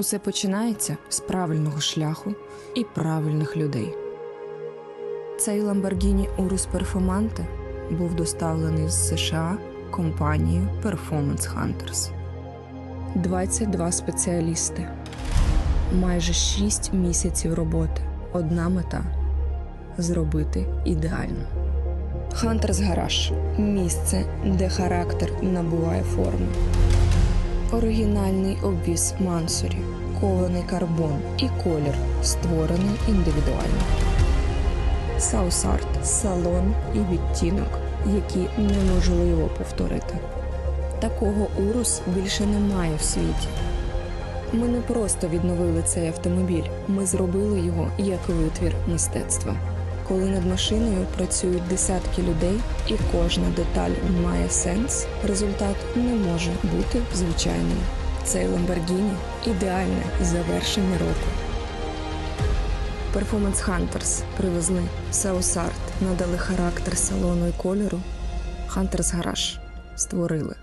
Усе починається з правильного шляху і правильних людей. Цей Lamborghini Urus Performante був доставлений з США компанією Performance Hunters. 22 спеціалісти, майже 6 місяців роботи. Одна мета зробити ідеально. Hunters Garage – місце, де характер набуває форми. Оригінальний обвіз Мансорі, кований карбон і колір, створений індивідуально. Саусарт салон і відтінок, які неможливо повторити. Такого урус більше немає в світі. Ми не просто відновили цей автомобіль, ми зробили його як витвір мистецтва. Коли над машиною працюють десятки людей і кожна деталь має сенс, результат не може бути звичайним. Цей Lamborghini – ідеальне завершення року. Performance Hunters привезли Саусарт, надали характер салону і кольору. Hunters Garage створили